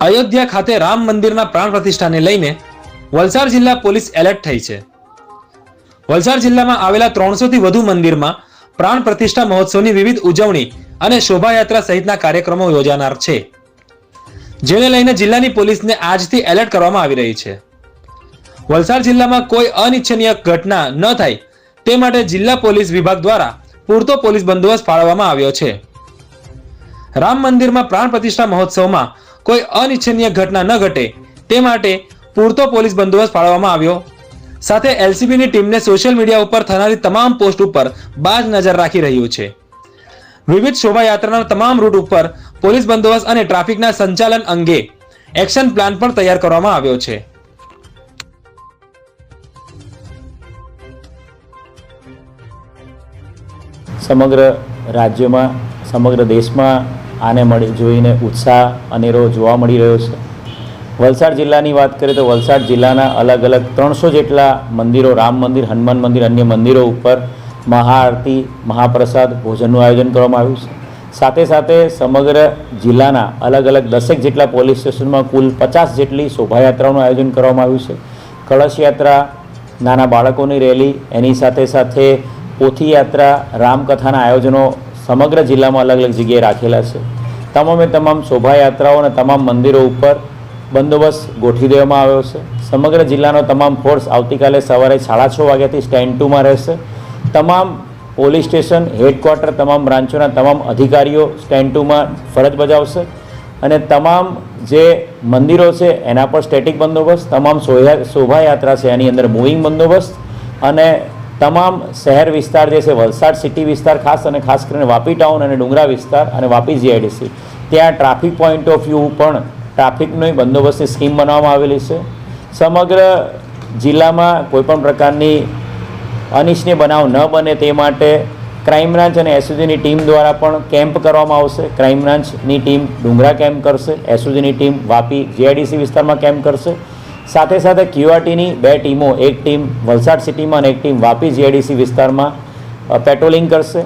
અયોધ્યા ખાતે રામ મંદિરના પ્રાણ પ્રતિષ્ઠાને લઈને વલસાડ જિલ્લા પોલીસ એલર્ટ થઈ છે. વલસાડ જિલ્લામાં આવેલા ત્રણસોથી વધુ મંદિરમાં પ્રાણ પ્રતિષ્ઠા મહોત્સવની વિવિધ ઉજવણી અને શોભાયાત્રા સહિતના કાર્યક્રમો યોજાનાર છે. જેને લઈને જિલ્લાની પોલીસને આજથી એલર્ટ કરવામાં આવી રહી છે. વલસાડ જિલ્લામાં કોઈ અનિચ્છનીય ઘટના ન થાય તે માટે જિલ્લા પોલીસ વિભાગ દ્વારા પૂરતો પોલીસ બંદોબસ્ત ફાળવવામાં આવ્યો છે. રામ મંદિરમાં પ્રાણ પ્રતિષ્ઠા મહોત્સવમાં કોઈ અનિચ્છનીય ઘટના ન ઘટે, તે માટે પૂરતો પોલીસ બંદોબસ્ત ફાળવવામાં આવ્યો. સાથે એલસીબીની ટીમને સોશિયલ મીડિયા ઉપર થનારી તમામ પોસ્ટ ઉપર બાજ નજર રાખી રહ્યું છે. વિવિધ શોભાયાત્રાના તમામ રૂટ ઉપર પોલીસ બંદોબસ્ત અને ટ્રાફિકના સંચાલન અંગે એક્શન પ્લાન પણ તૈયાર કરવામાં આવ્યો છે. સમગ્ર રાજ્યમાં, સમગ્ર દેશમાં આને મળી જોઈને ઉત્સાહ અનેરો જોવા મળી રહ્યો છે. વલસાડ જિલ્લાની વાત કરીએ તો વલસાડ જિલ્લાના અલગ અલગ ત્રણસો જેટલા મંદિરો, રામ મંદિર, હનુમાન મંદિર, અન્ય મંદિરો ઉપર મહાઆરતી, મહાપ્રસાદ ભોજનનું આયોજન કરવામાં આવ્યું છે. સાથે સાથે સમગ્ર જિલ્લાના અલગ અલગ દસેક જેટલા પોલીસ સ્ટેશનમાં કુલ પચાસ જેટલી શોભાયાત્રાનું આયોજન કરવામાં આવ્યું છે. કળશ યાત્રા નાના બાળકોની રેલી, એની સાથે સાથે પોથી યાત્રા રામકથાના આયોજનો સમગ્ર જિલ્લામાં અલગ અલગ જગ્યાએ રાખેલા છે. તમામે તમામ શોભાયાત્રાઓ અને તમામ મંદિરો ઉપર બંદોબસ્ત ગોઠવી દેવામાં આવ્યો છે. સમગ્ર જિલ્લાનો તમામ ફોર્સ આવતીકાલે સવારે સાડા છ વાગ્યાથી સ્ટેન્ડ ટુમાં રહેશે. તમામ પોલીસ સ્ટેશન હેડક્વાર્ટર તમામ બ્રાન્ચોના તમામ અધિકારીઓ સ્ટેન્ડ ટુમાં ફરજ બજાવશે. અને તમામ જે મંદિરો છે, એના પર સ્ટેટિક બંદોબસ્ત, તમામ શોભાયાત્રા છે, એની અંદર મૂવિંગ બંદોબસ્ત અને તમામ શહેર વિસ્તાર જે છે, વલસાડ સિટી વિસ્તાર ખાસ અને ખાસ કરીને વાપી ટાઉન અને ડુંગરા વિસ્તાર અને વાપી જીઆઈડીસી ત્યાં ટ્રાફિક પોઈન્ટ ઓફ વ્યૂ પણ ટ્રાફિકની બંદોબસ્તની સ્કીમ બનાવવામાં આવેલી છે. સમગ્ર જિલ્લામાં કોઈપણ પ્રકારની અનિચ્છનીય બનાવ ન બને તે માટે ક્રાઇમ બ્રાન્ચ અને એસઓજીની ટીમ દ્વારા પણ કેમ્પ કરવામાં આવશે. ક્રાઇમ બ્રાન્ચની ટીમ ડુંગરા કેમ્પ કરશે. એસઓજીની ટીમ વાપી જીઆઈડીસી વિસ્તારમાં કેમ્પ કરશે. સાથે સાથે ક્યુઆરટીની બે ટીમો, એક ટીમ વલસાડ સિટીમાં અને એક ટીમ વાપી જીઆઈડીસી વિસ્તારમાં પેટ્રોલિંગ કરશે.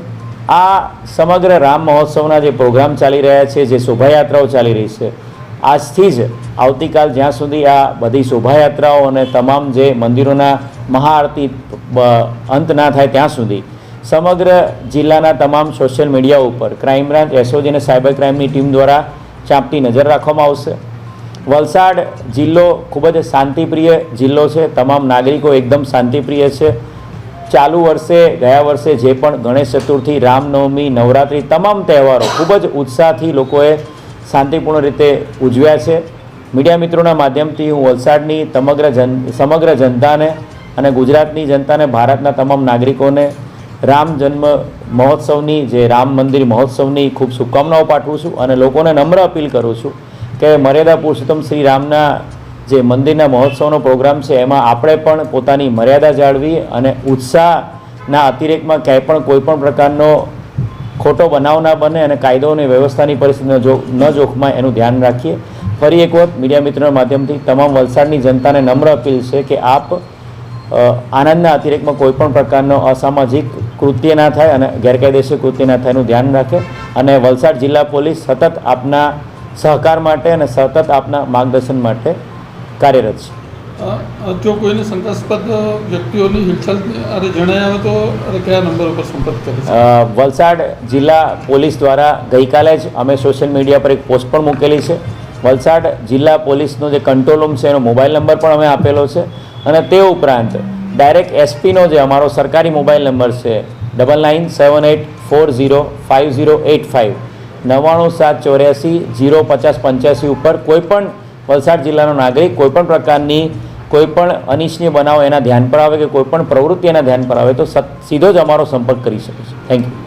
આ સમગ્ર રામ મહોત્સવના જે પ્રોગ્રામ ચાલી રહ્યા છે, જે શોભાયાત્રાઓ ચાલી રહી છે, આજથી જ આવતીકાલ જ્યાં સુધી આ બધી શોભાયાત્રાઓ અને તમામ જે મંદિરોના મહાઆરતી અંત ના થાય ત્યાં સુધી, સમગ્ર જિલ્લાના તમામ સોશિયલ મીડિયા ઉપર ક્રાઇમ બ્રાન્ચ, એસઓજી અને સાયબર ક્રાઇમની ટીમ દ્વારા ચાંપતી નજર રાખવામાં આવશે. વલસાડ જિલ્લો ખૂબ જ શાંતિપ્રિય જિલ્લો છે. તમામ નાગરિકો એકદમ શાંતિપ્રિય છે. ચાલુ વર્ષે, ગયા વર્ષે જે પણ ગણેશ ચતુર્થી, રામનવમી, નવરાત્રિ તમામ તહેવારો ખૂબ જ ઉત્સાહથી લોકોએ શાંતિપૂર્ણ રીતે ઉજવ્યા છે. મીડિયા મિત્રોના માધ્યમથી હું વલસાડની સમગ્ર જન, સમગ્ર જનતાને અને ગુજરાતની જનતાને, ભારતના તમામ નાગરિકોને રામ જન્મ મહોત્સવની, જે રામ મંદિર મહોત્સવની ખૂબ શુભકામનાઓ પાઠવું છું અને લોકોને નમ્ર અપીલ કરું છું કે મર્યાદા પુરુષોત્તમ શ્રી રામના જે મંદિરના મહોત્સવનો પ્રોગ્રામ છે, એમાં આપણે પણ પોતાની મર્યાદા જાળવી અને ઉત્સાહના અતિરેકમાં ક્યાંય પણ કોઈ પણ પ્રકારનો ખોટો બનાવ ના બને અને કાયદો અને વ્યવસ્થાની પરિસ્થિતિ ન જોખમાય એનું ધ્યાન રાખીએ. ફરી એક વખત મીડિયા મિત્રોના માધ્યમથી તમામ વલસાડની જનતાને નમ્ર અપીલ છે કે આપ આનંદના અતિરેકમાં કોઈ પણ પ્રકારનો અસામાજિક કૃત્ય ના થાય અને ગેરકાયદેસર કૃત્ય ના થાય એનું ધ્યાન રાખે. અને વલસાડ જિલ્લા પોલીસ સતત આપના સહકાર માટે અને સતત આપના માર્ગદર્શન માટે કાર્યરત છે. જો કોઈને શંકાસ્પદ વ્યક્તિઓની હિલચાલ અરે જણાય આવે તો અરે કયા નંબર ઉપર સંપર્ક કરે વલસાડ જિલ્લા પોલીસ દ્વારા ગઈકાલે જ અમે સોશિયલ મીડિયા પર એક પોસ્ટ પણ મૂકેલી છે. વલસાડ જિલ્લા પોલીસનો જે કંટ્રોલ રૂમ છે એનો મોબાઈલ નંબર પણ અમે આપેલો છે અને તે ઉપરાંત ડાયરેક્ટ એસપીનો જે અમારો સરકારી મોબાઈલ નંબર છે double nine seven eight four zero five zero eight five નવ્વાણું સાત ચોર્યાસી, જીરો પચાસ પંચ્યાસી ઉપર કોઈપણ વલસાડ જિલ્લાનો નાગરિક, કોઈપણ પ્રકારની કોઈપણ અનિચ્છનીય બનાવ એના ધ્યાન પર આવે કે કોઈપણ પ્રવૃત્તિ એના ધ્યાન પર આવે તો સીધો જ અમારો સંપર્ક કરી શકે છે. Thank you